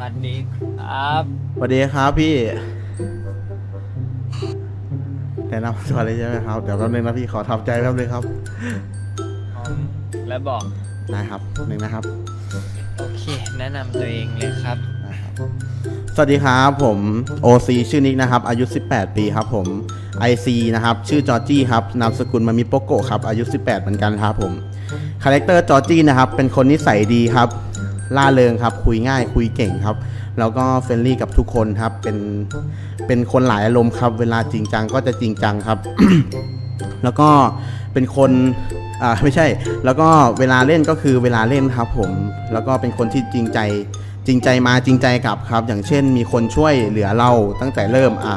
สวัสดีครับสวัสดีครับพี่แนะนำตัวเลยใช่ไหมครับ เดี๋ยวแป๊บนึงนะพี่ขอทำใจแป๊บนึงครับผมแล้วบอก นะครับหนึ่งนะครับโอเค แนะนำตัวเองเลยครับ นะครับ สวัสดีครับผม OC ชื่อนิกนะครับ อายุ 18 ปีครับผม IC นะครับ ชื่อจอร์จี้ครับ นามสกุลมามิโปโกะครับ อายุ 18 เหมือนกันครับผม คาแรคเตอร์จอร์จี้นะครับ เป็นคนนิสัยดีครับ ล่าเริงครับ คุยง่าย คุยเก่งครับ แล้วก็เฟรนลี่กับทุกคนครับ เป็นเป็นคนหลายอารมณ์ครับ เวลาจริงจังก็จะจริงจังครับ แล้วก็เป็นคนอ่าไม่ใช่ แล้วก็เวลาเล่นก็คือเวลาเล่นครับผม แล้วก็เป็นคนที่จริงใจจริงใจมาจริงใจกลับครับ อย่างเช่น มีคนช่วยเหลือเราตั้งแต่เริ่มอะ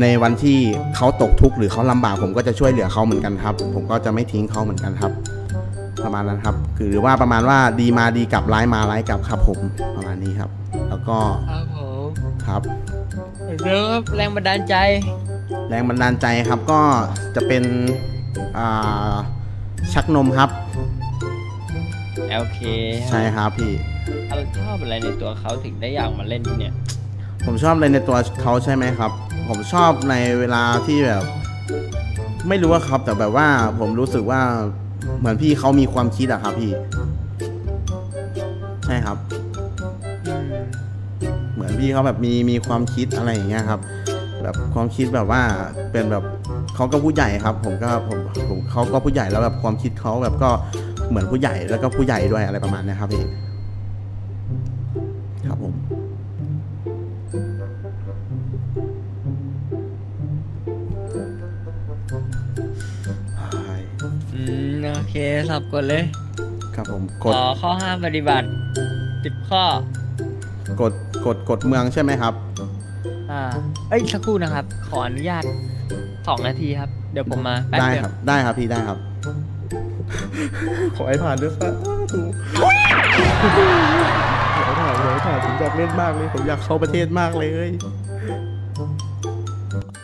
ในวันที่เขาตกทุกข์หรือเขาลำบากผมก็จะช่วยเหลือเขาเหมือนกันครับ ผมก็จะไม่ทิ้งเขาเหมือนกันครับ ประมาณนั้นครับคือหรือว่าประมาณว่าดีมาดีกลับร้ายมาร้ายกลับครับผมประมาณนี้ครับ แล้วก็ครับผมครับเริ่มแรงบันดาลใจ แรงบันดาลใจครับก็จะเป็นอ่าชักนมครับโอเคใช่ครับพี่เราชอบอะไรในตัวเขาถึงได้อยากมาเล่นที่เนี่ย ผมชอบอะไรในตัวเขาใช่ไหมครับ ผมชอบในเวลาที่แบบ ไม่รู้ว่าครับแต่แบบว่าผมรู้สึกว่า เหมือนพี่เขามีความคิดอะครับพี่ ใช่ครับ เหมือนพี่เขาแบบมีมีความคิดอะไรอย่างเงี้ยครับ แบบความคิดแบบว่าเป็นแบบเขาก็ผู้ใหญ่ครับ ผมก็ผมผมเขาก็ผู้ใหญ่แล้วแบบความคิดเขาแบบก็เหมือนผู้ใหญ่แล้วก็ผู้ใหญ่ด้วยอะไรประมาณเนี้ยครับพี่ สับกดเลย ครับผมขกดอข้อห้ามปฏิบัติสิบข้อ กดกดกดเมืองใช่ไหมครับ อ่า เอ้ยสักครู่นะครับ ขออนุญาตสองนาทีครับ เดี๋ยวผมมาแป๊บได้เดียควรับ ได้ครับพี่ได้ครับ ขอให้ผ่านด้วยครับถูกขอให้ผ่านขอให้ผ่านผมอยากเล่นมากเลย ผมอยากเข้าประเทศมากเลย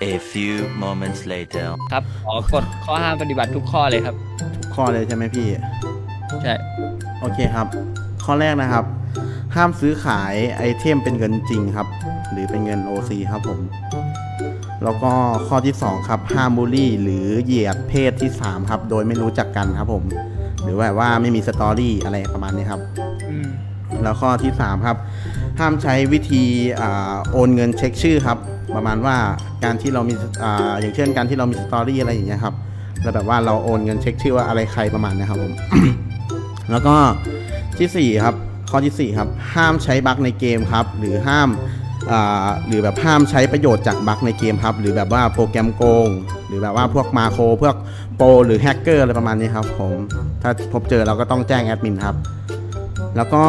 A few moments later. ครับขอกดข้อห้ามปฏิบัติทุกข้อเลยครับทุกข้อเลยใช่ไหมพี่ ใช่โอเคครับ ข้อแรกนะครับ ห้ามซื้อขายไอเทมเป็นเงินจริงครับ หรือเป็นเงิน OC ครับผม แล้วก็ข้อที่ 2 ครับ ห้ามบูลลี่ หรือเหยียดเพศที่ 3 ครับ โดยไม่รู้จักกันครับผม หรือว่าว่าไม่มีสตอรี่อะไรประมาณนี้ครับ อืม แล้วข้อที่ 3 ครับ ห้ามใช้วิธีอโอนเงินเช็คชื่อครับประมาณว่าการที่เรามีออย่างเช่นการที่เรามีสตอรี่อะไรอย่างเงี้ยครับแล้วแบบว่าเราโอนเงินเช็คชื่อว่าอะไรใครประมาณนี้ครับผมแล้วก็ทีสี่4ครับข้อทีสี่4ครับห้ามใช้บั๊กในเกมครับหรือห้ามหรือแบบห้ามใช้ประโยชน์จากบั๊กในเกมครับ หรือแบบว่าโปรแกรมโกง หรือแบบว่าพวกมาโครพวกโปรหรือแฮกเกอร์อะไรประมาณนี้ครับผมถ้าพบเจอเราก็ต้องแจ้งแอดมินครับ แล้วก็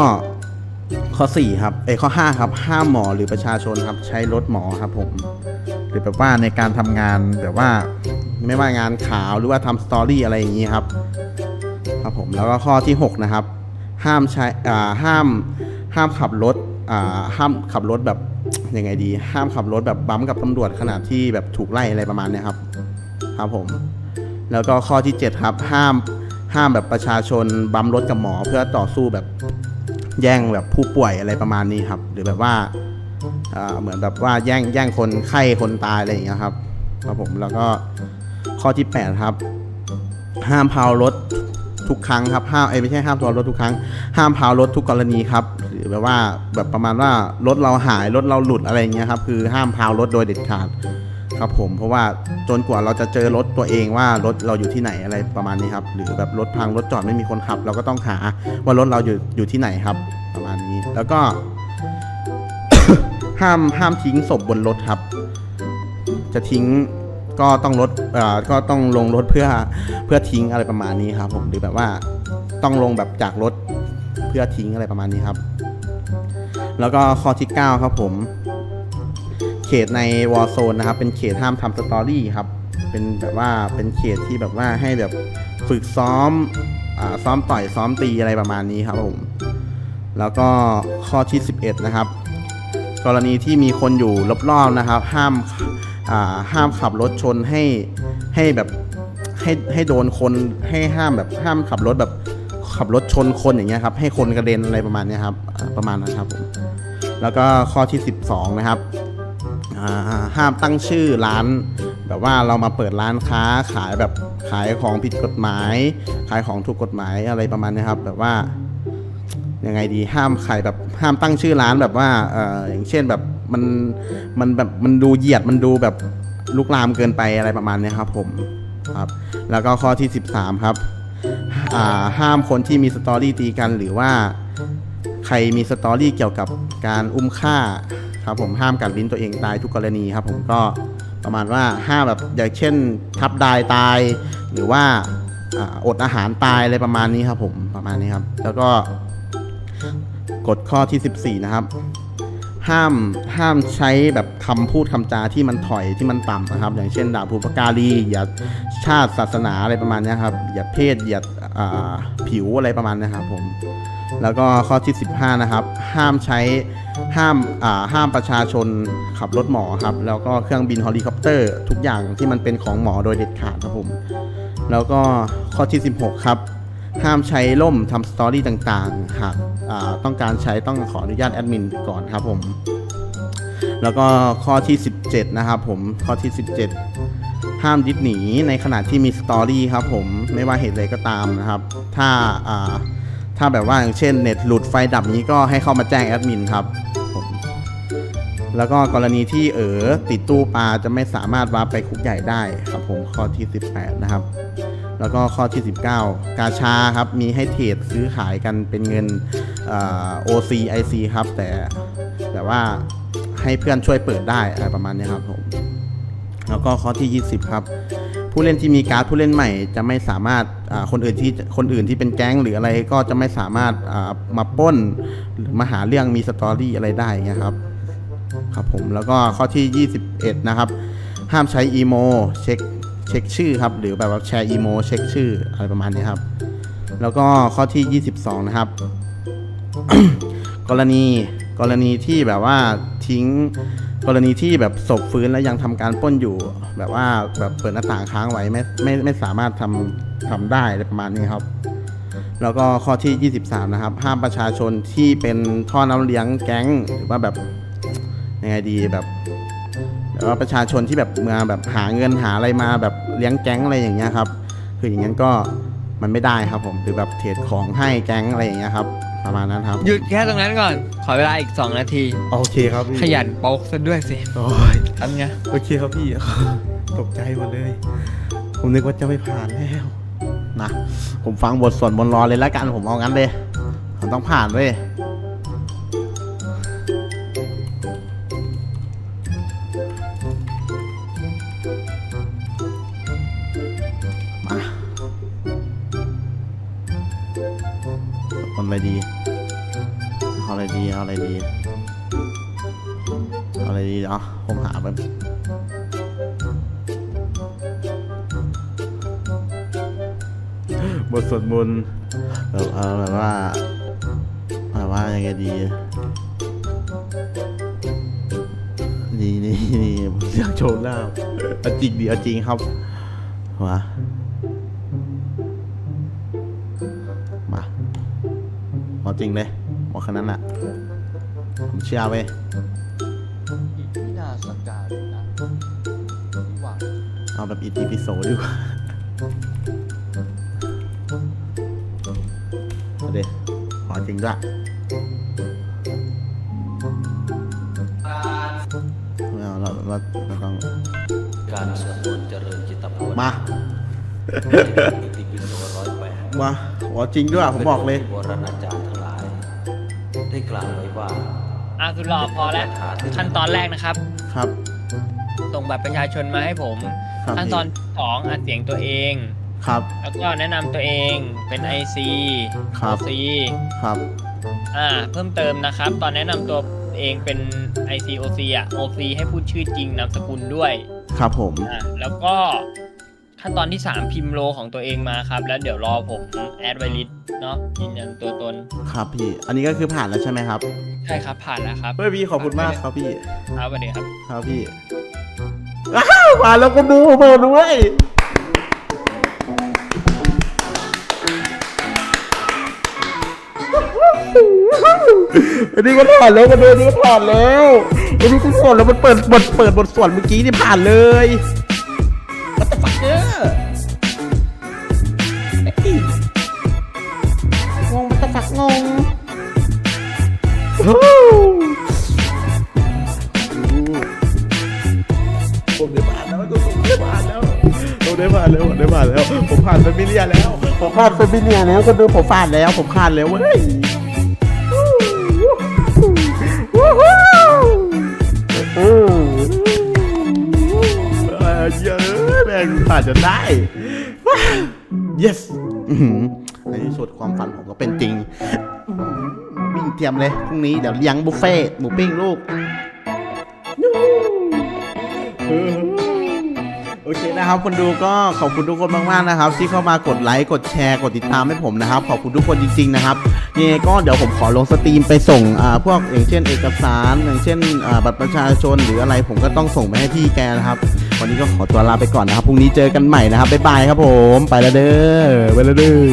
ข้อ4ครับเอยข้อ 5 ครับห้ามหมอหรือประชาชนครับใช้รถหมอครับผมหรือแบบว่าในการทำงานแบบว่าไม่ว่างานข่าวหรือว่าทำสตอรี่อะไรอย่างนี้ครับครับผมแล้วก็ข้อที่ 6 นะครับ ห้ามใช้อ่าห้ามห้ามขับรถอ่าห้ามขับรถแบบยังไงดี ห้ามขับรถแบบบั๊มกับตำรวจขณะที่แบบถูกไล่อะไรประมาณนี้ครับครับผมแล้วก็ข้อที่ 7 ครับ ห้ามห้ามแบบประชาชนบั๊มรถกับหมอเพื่อต่อสู้แบบ แย่งแบบผู้ป่วยอะไรประมาณนี้ครับ หรือแบบว่าเหมือนแบบว่าแย่งแย่งคนไข้คนตายอะไรอย่างเงี้ยครับครับผมแล้วก็ข้อที่ 8 ครับ ห้ามพาวรถทุกครั้งครับห้ามเอ้ไม่ใช่ห้ามพาวรถทุกครั้ง ห้ามพาวรถทุกกรณีครับ หรือแบบว่าแบบประมาณว่ารถเราหายรถเราหลุดอะไรอย่างเงี้ยครับคือห้ามพาวรถโดยเด็ดขาด ครับผมเพราะว่าจนกว่าเราจะเจอรถตัวเองว่ารถเราอยู่ที่ไหนอะไรประมาณนี้ครับ หรือแบบรถพังรถจอดไม่มีคนขับ เราก็ต้องหาว่ารถเราอยู่อยู่ที่ไหนครับ ประมาณนี้ แล้วก็ ห้ามห้ามทิ้งศพบนรถครับ จะทิ้งก็ต้องรถเอ่อก็ต้องลงรถเพื่อเพื่อทิ้งอะไรประมาณนี้ครับ ผมหรือแบบว่าต้องลงแบบจากรถเพื่อทิ้งอะไรประมาณนี้ครับ แล้วก็ข้อที่ 9 ครับผม เขตในวอ r z โซนนะครับ เป็นเขตห้ามทำสตอรี่ครับ เป็นแบบว่าเป็นเขตที่แบบว่าให้แบบฝึกซ้อมอซ้อมต่อยซ้อมตีอะไรประมาณนี้ครับผม แล้วก็ข้อที่ 11 นะครับ กรณีที่มีคนอยู่รอบๆนะครับ ห้ามาห้ามขับรถชนให้ให้แบบให้ให้โดนคนให้ห้ามแบบห้ามขับรถแบบขับรถชนคนอย่างเงี้ยครับ ให้คนกระเด็นอะไรประมาณนี้ครับประมาณนั้นครับผมแล้วก็ข้อที่ 12 นะครับ ห้ามตั้งชื่อร้าน แบบว่าเรามาเปิดร้านค้าขายแบบขายของผิดกฎหมาย ขายของถูกกฎหมายอะไรประมาณนี้ครับ แบบว่ายังไงดีห้ามขายแบบห้ามตั้งชื่อร้านแบบว่าเอออย่างเช่นแบบมันมันแบบมันดูเหยียดมันดูแบบลุกลามเกินไปอะไรประมาณนี้ครับผมครับ แล้วก็ข้อที่ 13 ครับอ่าห้ามคนที่มีสตอรี่ตีกันหรือว่าใครมีสตอรี่เกี่ยวกับการอุ้มฆ่า ครับผมห้ามกัดลิ้นตัวเองตายทุกกรณีครับผมก็ประมาณว่าห้ามแบบอย่างเช่น ทับดายตาย หรือว่าอดอาหารตายอะไรประมาณนี้ครับผมประมาณนี้ครับ แล้วก็กฎข้อที่ 14 นะครับ ห้ามห้ามใช้แบบคำพูดคำจาที่มันถอยที่มันต่ำนะครับ อย่างเช่นด่าบุพการีเหยียดชาติศาสนาอะไรประมาณนี้ครับเหยียดเพศเหยียดอ่าผิวอะไรประมาณนี้ครับผม แล้วก็ข้อที่ 15 นะครับ ห้ามใช้ห้ามอ่าห้ามประชาชนขับรถหมอครับ แล้วก็เครื่องบินเฮลิคอปเตอร์ ทุกอย่างที่มันเป็นของหมอโดยเด็ดขาดครับผม แล้วก็ข้อที่ 16 ครับ ห้ามใช้ล่มทำสตอรี่ต่างๆ หากอ่าต้องการใช้ต้องขออนุญาตแอดมินก่อนครับผม แล้วก็ข้อที่ 17 นะครับผม ข้อที่ 17 ห้ามดิสหนีในขณะที่มีสตอรี่ครับผม ไม่ว่าเหตุใดก็ตามนะครับ ถ้าอ่า ถ้าแบบว่าอย่างเช่นเน็ตหลุดไฟดับนี้ก็ให้เข้ามาแจ้งแอดมินครับแล้วก็กรณีที่เออติดตู้ปลาจะไม่สามารถวาร์ปไปคุกใหญ่ได้ครับผมข้อที่ 18 นะครับ แล้วก็ข้อที่ 19 กาชาครับ มีให้เทรดซื้อขายกันเป็นเงินออ OC IC ครับ แต่แต่ว่าให้เพื่อนช่วยเปิดได้อะไรประมาณนี้ครับผม แล้วก็ข้อที่ 20 ครับ ผู้เล่นที่มีการ์ดผู้เล่นใหม่จะไม่สามารถคนอื่นที่คนอื่นที่เป็นแก๊งหรืออะไรก็จะไม่สามารถมาป้น หรือมาหาเรื่องมีสตอรี่อะไรได้เงี้ยครับครับผมแล้วก็ข้อที่ 21 นะครับ ห้ามใช้อีโมเช็คเช็คชื่อครับ หรือแบบว่าแชร์อีโมเช็คชื่ออะไรประมาณนี้ครับ แล้วก็ข้อที่ 22 นะครับ กรณีกรณีที่แบบว่าทิ้ง กรณีที่แบบศพฟื้นแล้วยังทำการป้นอยู่ แบบว่าแบบเปิดหน้าต่างค้างไว้ไม่ไม่ไม่สามารถทำทำได้ประมาณนี้ครับ แล้วก็ข้อที่ 23 นะครับ ห้ามประชาชนที่เป็นท่อน้ำเลี้ยงแก๊งหรือว่าแบบยังไงดีแบบแบบว่าประชาชนที่แบบมาแบบหาเงินหาอะไรมาแบบเลี้ยงแก๊งอะไรอย่างเงี้ยครับ คืออย่างนั้นก็มันไม่ได้ครับผมหรือแบบเทรดของให้แก๊งอะไรอย่างเงี้ยครับ ประมาณนั้นครับ หยุดแค่ตรงนั้นก่อน ขอเวลาอีก 2 นาที โอเคครับพี่ขยันโป๊กซะด้วยสิโอ้ยทำไงโอเคครับพี่ ตกใจหมดเลย ผมนึกว่าจะไม่ผ่านแล้วนะผมฟังบทสวดบนต์รอเลยแล้วกันผมเอางั้นเลยผมต้องผ่านเว้ย อะไรดี เอาอะไรดี เอาอะไรดี เอาอะไรดีเนาะผมหาแบบบทสวดมนต์แบบเอาแบบว่าแบบว่ายังไงดี นี่นี่นี่ผมอยากโชว์หน้าเอาจริงดีเอาจริงครับมามา จริงเลยบอกแค่นั้นแหละผมเชื่อเว้ยที่น่าสักการนะที่หวังเอาแบบอีพีโซดีกว่าเอาดี๋ขอจริงด้วยไม่เอาเราเราเราต้องการสวดมนต์เจริญจิตภาวนามาอิติปิโสร้อยแปดมาขอจริงด้วยผมบอกเลยโบราณอาจารย์ทั้งหลาย ได้กล่าวไว้ว่าอะสุดหล่อพอแล้วขั้นตอนแรกนะครับ ครับ ส่งบัตรประชาชนมาให้ผม ครับขั้นตอนสองอัดเสียงตัวเอง ครับ แล้วก็แนะนำตัวเองเป็น IC ครับ OC ครับ อ่าเพิ่มเติมนะครับ ตอนแนะนำตัวเองเป็น IC OC อะ OC ให้พูดชื่อจริงนามสกุลด้วยครับผม อ่าแล้วก็ ขั้นตอนที่ 3 พิมพ์โลของตัวเองมาครับ แล้วเดี๋ยวรอผมแอดไวลิสเนาะยืนยันตัวตนครับพี่ อันนี้ก็คือผ่านแล้วใช่ไหมครับใช่ครับผ่านแล้วครับเฮ้ยพี่ขอบคุณมากครับพี่ ครับสวัสดีครับครับพี่อ้าวมาแล้วก็ดูเบอร์ด้วยอันนี้ก็ผ่านแล้วกันเลยอันนี้ก็ผ่านแล้วอันนี้ก็ผ่านแล้วมันเปิดบทเปิดบทสวดเมื่อกี้นี่ผ่านเลย วัตถุฟักเกอร์งงตถุฟักงงฮู้ผมได้ผ่านแล้วผมได้ผ่านแล้วผมได้ผ่านแล้วผมได้ผ่านแล้ว ผมผ่านเฟมิเลียแล้ว ผมผ่านเฟมิเลียแล้วคนดูผมผ่านแล้ว ผมผ่านแล้วเว้ย แม่งผ่านจนได้ yes อื้อหือในที่สุดความฝันผมก็เป็นจริงวิ่งเตรียมเลยพรุ่งนี้เดี๋ยวเลี้ยงบุฟเฟ่ต์หมูปิ้งลูก โอเคนะครับคนดูก็ขอบคุณทุกคนมากๆนะครับ ที่เข้ามากดไลค์กดแชร์กดติดตามให้ผมนะครับ ขอบคุณทุกคนจริงๆนะครับยังไงก็เดี๋ยวผมขอลงสตรีมไปส่งอ่าพวกอย่างเช่นเอกสาร อย่างเช่นอ่าบัตรประชาชนหรืออะไรผมก็ต้องส่งไปให้พี่แกนะครับ วันนี้ก็ขอตัวลาไปก่อนนะครับพรุ่งนี้เจอกันใหม่นะครับบ๊ายบายครับผม ไปแล้วเด้อไปแล้วเด้อ